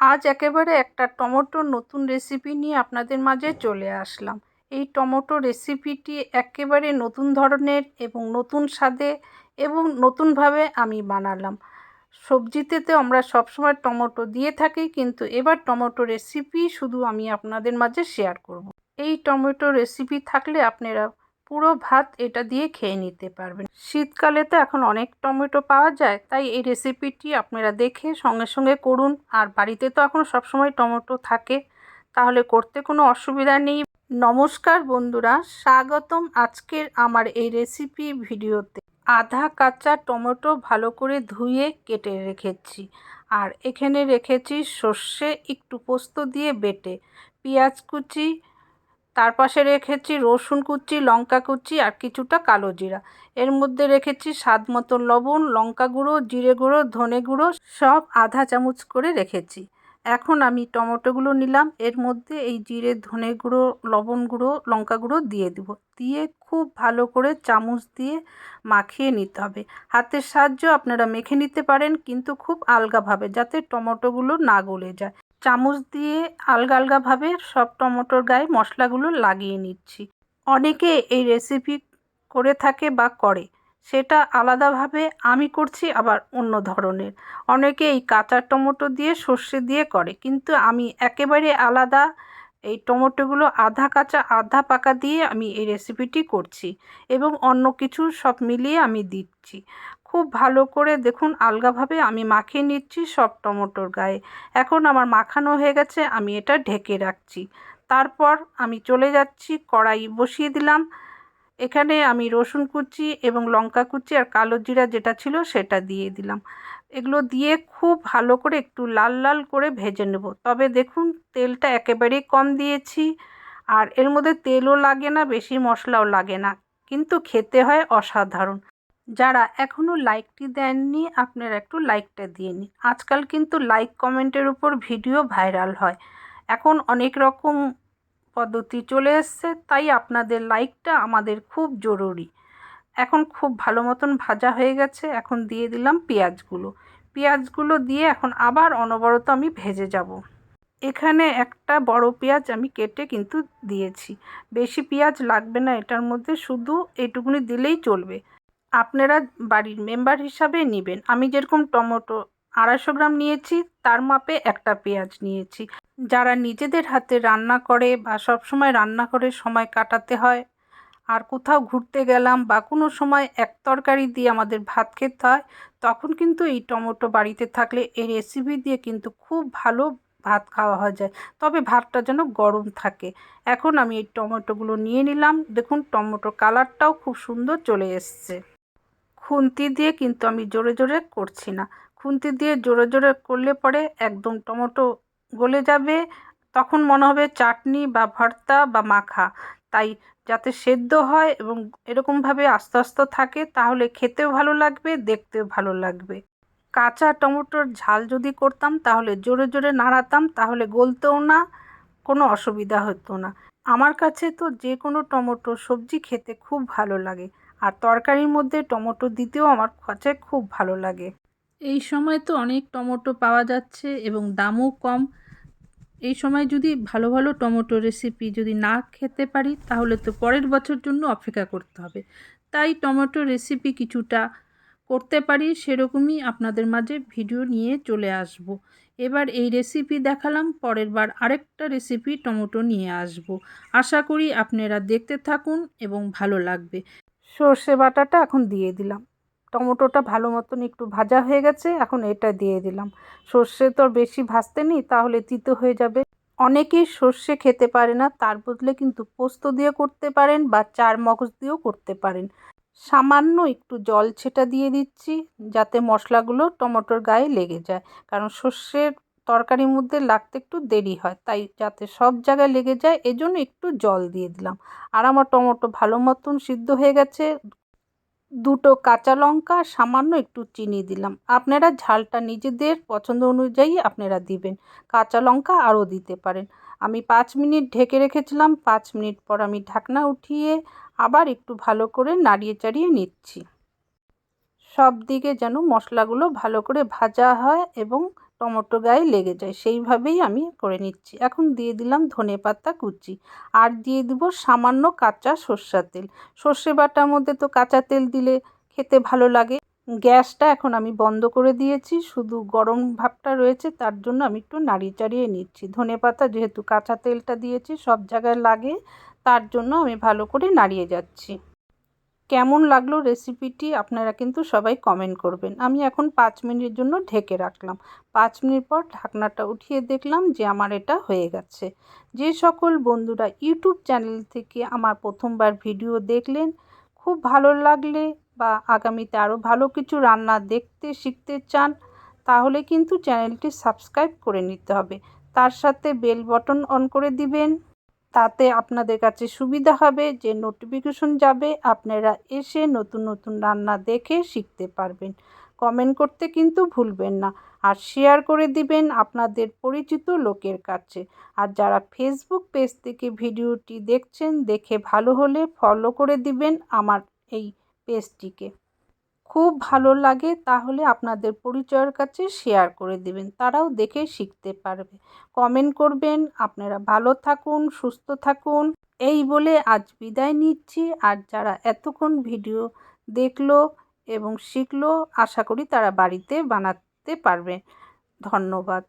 আজ একেবারে একটা টমেটোর নতুন রেসিপি নিয়ে আপনাদের মাঝে চলে আসলাম এই টমেটো রেসিপিটি একেবারে নতুন ধরনের এবং নতুন স্বাদে এবং নতুনভাবে আমি বানালাম সবজিতে তো আমরা সবসময় টমেটো দিয়ে থাকি, কিন্তু এবার টমেটো রেসিপি শুধু আমি আপনাদের মাঝে শেয়ার করব। এই টমেটো রেসিপি থাকলে আপনারা পুরো ভাত এটা দিয়ে খেয়ে নিতে পারবেন। শীতকালে তো এখন অনেক টমেটো পাওয়া যায়, তাই এই রেসিপিটি আপনারা দেখে সঙ্গে সঙ্গে করুন। আর বাড়িতে তো এখন সবসময় টমেটো থাকে, তাহলে করতে কোনো অসুবিধা নেই। নমস্কার বন্ধুরা, স্বাগতম আজকের আমার এই রেসিপি ভিডিওতে। আধা কাঁচা টমেটো ভালো করে ধুয়ে কেটে রেখেছি। আর এখানে রেখেছি সর্ষে, একটু পোস্ত দিয়ে বেটে। পেঁয়াজ কুচি তার পাশে রেখেছি রসুন কুচি, লঙ্কা কুচি আর কিছুটা কালো জিরা। এর মধ্যে রেখেছি স্বাদ মতো লবণ, লঙ্কা গুঁড়ো, জিরে গুঁড়ো, ধনে গুঁড়ো, সব আধা চামচ করে রেখেছি। এখন আমি টমেটোগুলো নিলাম। এর মধ্যে এই জিরে, ধনে গুঁড়ো, লবণ গুঁড়ো, লঙ্কা গুঁড়ো দিয়ে দেব। দিয়ে খুব ভালো করে চামচ দিয়ে মাখিয়ে নিতে হবে। হাতের সাহায্য আপনারা মেখে নিতে পারেন, কিন্তু খুব আলগাভাবে, যাতে টমেটোগুলো না গলে যায়। চামচ দিয়ে আলগা আলগাভাবে সব টমেটোর গায়ে মশলাগুলো লাগিয়ে নিচ্ছি। অনেকে এই রেসিপি করে থাকে বা করে। সেটা আলাদাভাবে আমি করছি, আবার অন্য ধরনের। অনেকে এই কাঁচা টমেটো দিয়ে সর্ষে দিয়ে করে, কিন্তু আমি একেবারে আলাদা এই টমেটোগুলো আধা কাঁচা, আধা পাকা দিয়ে আমি এই রেসিপিটি করছি এবং অন্য কিছু সব মিলিয়ে আমি দিচ্ছি। খুব ভালো করে দেখুন আলগাভাবে আমি মাখিয়ে নিচ্ছি সব টমেটোর গায়ে। এখন আমার মাখানো হয়ে গেছে, আমি এটা ঢেকে রাখছি। তারপর আমি চলে যাচ্ছি, কড়াই বসিয়ে দিলাম। এখানে আমি রসুন কুচি এবং লঙ্কা কুচি আর কালো জিরা যেটা ছিল সেটা দিয়ে দিলাম। এগুলো দিয়ে খুব ভালো করে একটু লাল লাল করে ভেজে নেব। তবে দেখুন, তেলটা একেবারেই কম দিয়েছি আর এর মধ্যে তেলও লাগে না, বেশি মশলাও লাগে না। কিন্তু খেতে হয় অসাধারণ। যারা এখনও লাইকটি দেননি, আপনারা একটু লাইকটা দিয়ে নিন। আজকাল কিন্তু লাইক কমেন্টের উপর ভিডিও ভাইরাল হয়। এখন অনেক রকম পদ্ধতি চলে এসছে, তাই আপনাদের লাইকটা আমাদের খুব জরুরি। এখন খুব ভালো মতন ভাজা হয়ে গেছে, এখন দিয়ে দিলাম পেঁয়াজগুলো। পেঁয়াজগুলো দিয়ে এখন আবার অনবরত আমি ভেজে যাব। এখানে একটা বড় পেঁয়াজ আমি কেটে কিন্তু দিয়েছি। বেশি পেঁয়াজ লাগবে না, এটার মধ্যে শুধু এটুকুনি দিলেই চলবে। আপনারা বাড়ির মেম্বার হিসাবে নেবেন। আমি যেরকম টমেটো আড়াইশো গ্রাম নিয়েছি, তার মাপে একটা পেঁয়াজ নিয়েছি। যারা নিজেদের হাতে রান্না করে বা সব সময় রান্না করে সময় কাটাতে হয়, আর কোথাও ঘুরতে গেলাম বা কোনো সময় এক তরকারি দিয়ে আমাদের ভাত খেতে হয়, তখন কিন্তু এই টমেটো বাড়িতে থাকলে এই রেসিপি দিয়ে কিন্তু খুব ভালো ভাত খাওয়া হয়ে যায়। তবে ভাতটা যেন গরম থাকে। এখন আমি এই টমেটোগুলো নিয়ে নিলাম। দেখুন, টমেটো কালারটাও খুব সুন্দর চলে এসছে। খুন্তি দিয়ে কিন্তু আমি জোরে জোরে করছি না। খুন্তি দিয়ে জোরে জোরে করলে পরে একদম টমেটো গলে যাবে, তখন মনে হবে চাটনি বা ভর্তা বা মাখা। তাই যাতে সেদ্ধ হয় এবং এরকমভাবে আস্তে আস্তে থাকে, তাহলে খেতেও ভালো লাগবে, দেখতেও ভালো লাগবে। কাঁচা টমেটোর ঝাল যদি করতাম, তাহলে জোরে জোরে নাড়াতাম, তাহলে গলতেও না, কোনো অসুবিধা হতো না। আমার কাছে তো যে কোনো টমেটো সবজি খেতে খুব ভালো লাগে। আর তরকারির মধ্যে টমেটো দিতেও আমার কাছে খুব ভালো লাগে এই সময় তো অনেক টমেটো পাওয়া যাচ্ছে এবং দামও কম এই সময় যদি ভালো ভালো টমেটো রেসিপি যদি না খেতে পারি, তাহলে তো পরের বছর জন্য অপেক্ষা করতে হবে তাই টমেটো রেসিপি কিছুটা করতে পারি, সেরকমই আপনাদের মাঝে ভিডিও নিয়ে চলে আসব। এবার এই রেসিপি দেখালাম, পরের বার আরেকটা রেসিপি টমেটো নিয়ে আসব। আশা করি আপনারা দেখতে থাকুন এবং ভালো লাগবে সর্ষে বাটাটা এখন দিয়ে দিলাম। টমেটোটা ভালো মতন একটু ভাজা হয়ে গেছে, এখন এটা দিয়ে দিলাম। সর্ষে তো বেশি ভাজতে নেই, তাহলে তিতো হয়ে যাবে। অনেকেই সর্ষে খেতে পারে না, তার বদলে কিন্তু পোস্ত দিয়ে করতে পারেন বা চার মগজ দিয়েও করতে পারেন। সামান্য একটু জল ছেটা দিয়ে দিচ্ছি, যাতে মশলাগুলো টমেটোর গায়ে লেগে যায়। কারণ সর্ষের তরকারির মধ্যে লাগতে একটু দেরি হয়, তাই যাতে সব জায়গায় লেগে যায়, এজন্য একটু জল দিয়ে দিলাম। আর আমার টমেটো ভালো মতন সিদ্ধ হয়ে গেছে। দুটো কাঁচা লঙ্কা, সামান্য একটু চিনি দিলাম। আপনারা ঝালটা নিজেদের পছন্দ অনুযায়ী আপনারা দিবেন। কাঁচা লঙ্কা আরও দিতে পারেন। আমি পাঁচ মিনিট ঢেকে রেখেছিলাম। পাঁচ মিনিট পর আমি ঢাকনা উঠিয়ে আবার একটু ভালো করে নাড়িয়ে চাড়িয়ে নিচ্ছি। সব দিকে যেন মশলাগুলো ভালো করে ভাজা হয় এবং টমেটো গায়ে লেগে যায়, সেইভাবেই আমি করে নিচ্ছি। এখন দিয়ে দিলাম ধনে পাতা কুচি আর দিয়ে দিব সামান্য কাঁচা সর্ষার তেল। সর্ষে বাটার মধ্যে তো কাঁচা তেল দিলে খেতে ভালো লাগে। গ্যাসটা এখন আমি বন্ধ করে দিয়েছি, শুধু গরম ভাবটা রয়েছে, তার জন্য আমি একটু নাড়িয়ে চাড়িয়ে নিচ্ছি। ধনে পাতা যেহেতু কাঁচা তেলটা দিয়েছি, সব জায়গায় লাগে, তার জন্য আমি ভালো করে নাড়িয়ে যাচ্ছি। কেমন লাগল রেসিপিটি আপনারা কিন্তু সবাই কমেন্ট করবেন। আমি এখন পাঁচ মিনিটের জন্য ঢেকে রাখলাম। পাঁচ মিনিট পর ঢাকনাটা উঠিয়ে দেখলাম যে আমার এটা হয়ে গেছে। যে সকল বন্ধুরা ইউটিউব চ্যানেল থেকে আমার প্রথমবার ভিডিও দেখলেন, খুব ভালো লাগলে বা আগামীতে আরও ভালো কিছু রান্না দেখতে, শিখতে চান, তাহলে কিন্তু চ্যানেলটি সাবস্ক্রাইব করে নিতে হবে। তার সাথে বেল বটন অন করে দিবেন। তাতে আপনাদের কাছে সুবিধা হবে যে নোটিফিকেশন যাবে, আপনারা এসে নতুন নতুন রান্না দেখে শিখতে পারবেন। কমেন্ট করতে কিন্তু ভুলবেন না। আর শেয়ার করে দিবেন আপনাদের পরিচিত লোকের কাছে। আর যারা ফেসবুক পেজ থেকে ভিডিওটি দেখছেন, দেখে ভালো হলে ফলো করে দিবেন আমার এই পেজটিকে খুব ভালো লাগে, তাহলে আপনাদের পরিচয়ের কাছে শেয়ার করে দেবেন। তারাও দেখে শিখতে পারবে। কমেন্ট করবেন, আপনারা ভালো থাকুন, সুস্থ থাকুন। এই বলে আজ বিদায় নিচ্ছি। আর যারা এতক্ষণ ভিডিও দেখল এবং শিখলো, আশা করি তারা বাড়িতে বানাতে পারবে। ধন্যবাদ।